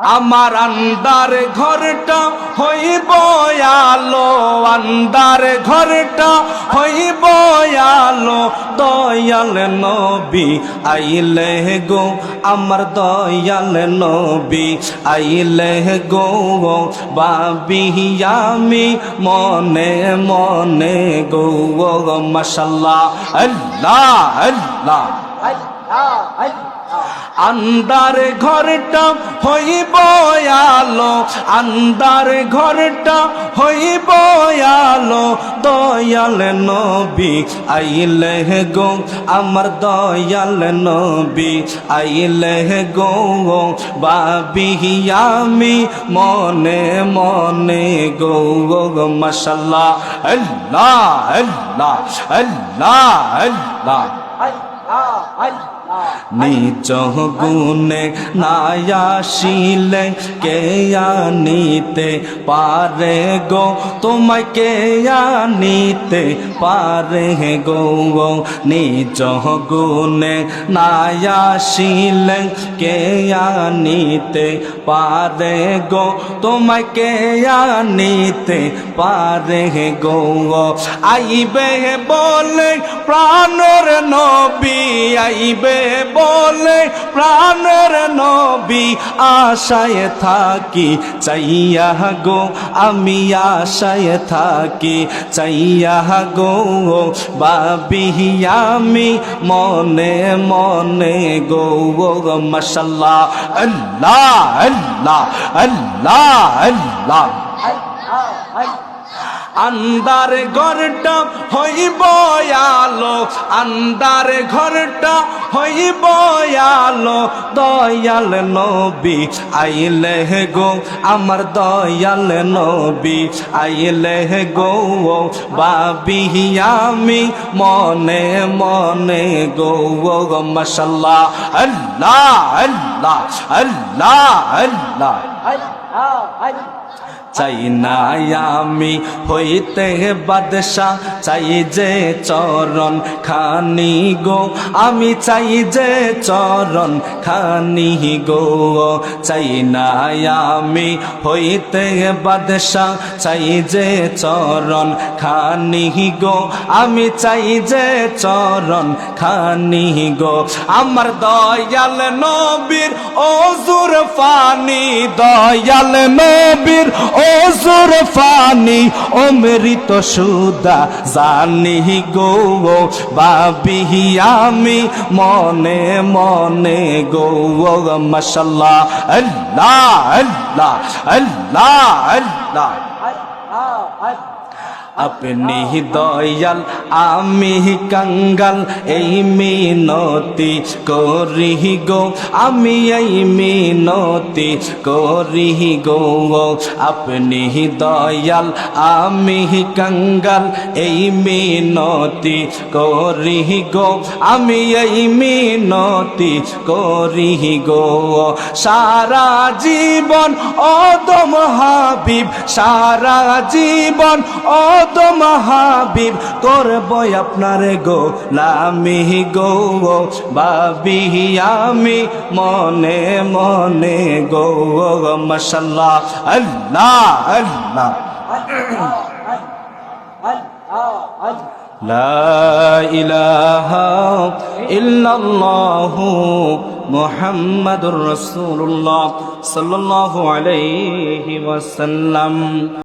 আমার আন্দার ঘরটা হইব আলো, আন্দার ঘরটা হইব আলো। দয়াল নবী আইলে গো, আমার দয়াল নবী আইলে গো। বাবি মনে মনে গো মাশাল্লাহ, আল্লাহ আল্লাহ। আন্দার ঘরটা হইব আলো, আন্দার ঘরটা হইব আলো। দয়াল নবী আইলে গো, আমার দয়াল নবী আইলে গো। বাবি আমি মনে মনে গো মাশাল্লাহ, আল্লাহ আল্লাহ আল্লাহ আল্লাহ। নিজ গুণে নায়াসিলে কে আনিতে পারে গো? তোমায় কে আনিতে পারে গো? নিজ গুণে নায়াসিলে কে আনিতে পারে গো? তোমায় কে আনিতে পারে গো? আইবে বলে প্রাণর নবী আইবে বলে প্রাণের নবী আশায় থাকি, চাইয়া গো আমি আশায় থাকি, চাইয়া গো বাবি আমি মনে মনে গো মশাল্লাহ আল্লাহ আল্লাহ। আল্লাহ আল্লাহ। আন্দার ঘরটা হইব আলো, আন্দার ঘরটা হইব আলো। দয়াল নবী আইলে গো, আমার দয়াল নবী আইলে গো। বাবি, আমি মনে মনে গো, মশাল্লাহ, আল্লাহ আল্লাহ আল্লাহ আল্লাহ। চাই না আমি হইতে বাদশাহ, চাই যে চরণ খানি গো। আমি চাই যে চরণ খানি গো। চাই না আমি হইতে বাদশাহ, চাই যে চরণ খানি গো। আমি চাই যে চরণ খানি গো। আমার দয়াল নবীর ওজুর ফানি দয়াল নবীর ওজুর ফানি অমৃত সুদা জানি গো বাবি আমি মনে মনে গো মশাল্লাহ, আল্লাহ আল্লাহ আল্লাহ আল্লাহ। আপনি দয়াল, আমি কাঙ্গাল, এই মিনতি করি গো, আমি এই মিনতি করি গো। আপনি দয়াল, আমি কাঙ্গাল, এই মিনতি করি গো, আমি এই মিনতি করি গো। সারা জীবন অদম হাবিব, সারা জীবন অদম হাবিব করব আপনার গো লামি গো বাবি আমি মনে মনে গো মশাল্লাহ আল্লাহ আল্লাহ لا إله إلا الله محمد رسول الله صلى الله عليه وسلم